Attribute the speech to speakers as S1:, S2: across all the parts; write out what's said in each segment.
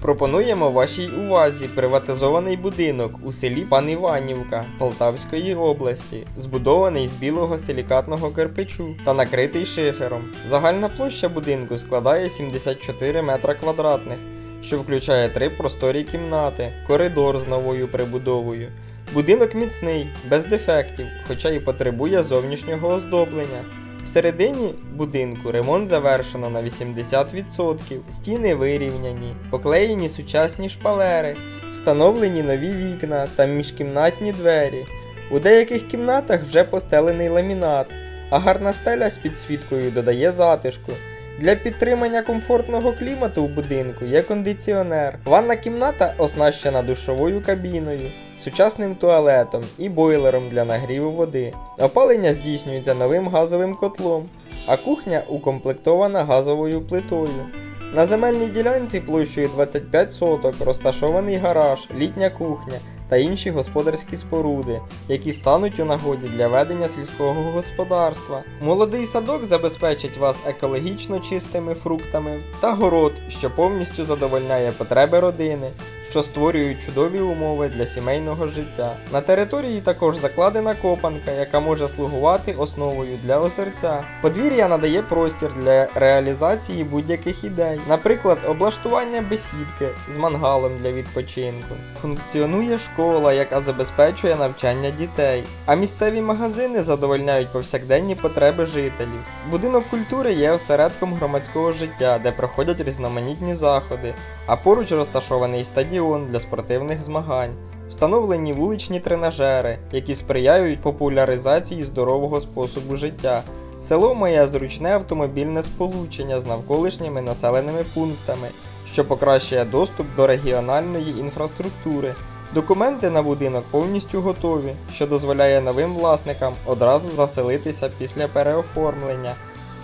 S1: Пропонуємо вашій увазі приватизований будинок у селі Пан Іванівка Полтавської області, збудований з білого силікатного кирпичу та накритий шифером. Загальна площа будинку складає 74 метра квадратних, що включає три просторі кімнати, коридор з новою прибудовою. Будинок міцний, без дефектів, хоча й потребує зовнішнього оздоблення. Всередині будинку ремонт завершено на 80%, стіни вирівняні, поклеєні сучасні шпалери, встановлені нові вікна та міжкімнатні двері. У деяких кімнатах вже постелений ламінат, а гарна стеля з підсвіткою додає затишку. Для підтримання комфортного клімату в будинку є кондиціонер. Ванна кімната оснащена душовою кабіною, сучасним туалетом і бойлером для нагріву води. Опалення здійснюється новим газовим котлом, а кухня укомплектована газовою плитою. На земельній ділянці площею 25 соток розташований гараж, літня кухня та інші господарські споруди, які стануть у нагоді для ведення сільського господарства. Молодий садок забезпечить вас екологічно чистими фруктами та город, що повністю задовольняє потреби родини, що створюють чудові умови для сімейного життя. На території також закладена копанка, яка може слугувати основою для озерця. Подвір'я надає простір для реалізації будь-яких ідей, наприклад, облаштування бесідки з мангалом для відпочинку. Функціонує школа, яка забезпечує навчання дітей, а місцеві магазини задовольняють повсякденні потреби жителів. Будинок культури є осередком громадського життя, де проходять різноманітні заходи, а поруч розташований стадіон для спортивних змагань. Встановлені вуличні тренажери, які сприяють популяризації здорового способу життя. Село має зручне автомобільне сполучення з навколишніми населеними пунктами, що покращує доступ до регіональної інфраструктури. Документи на будинок повністю готові, що дозволяє новим власникам одразу заселитися після переоформлення.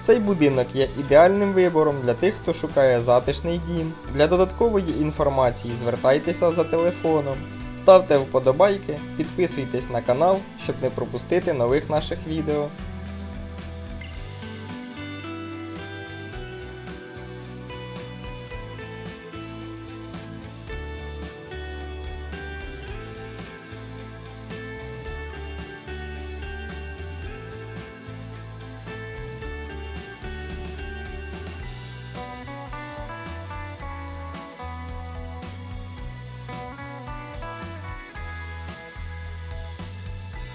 S1: Цей будинок є ідеальним вибором для тих, хто шукає затишний дім. Для додаткової інформації звертайтеся за телефоном. Ставте вподобайки, підписуйтесь на канал, щоб не пропустити нових наших відео.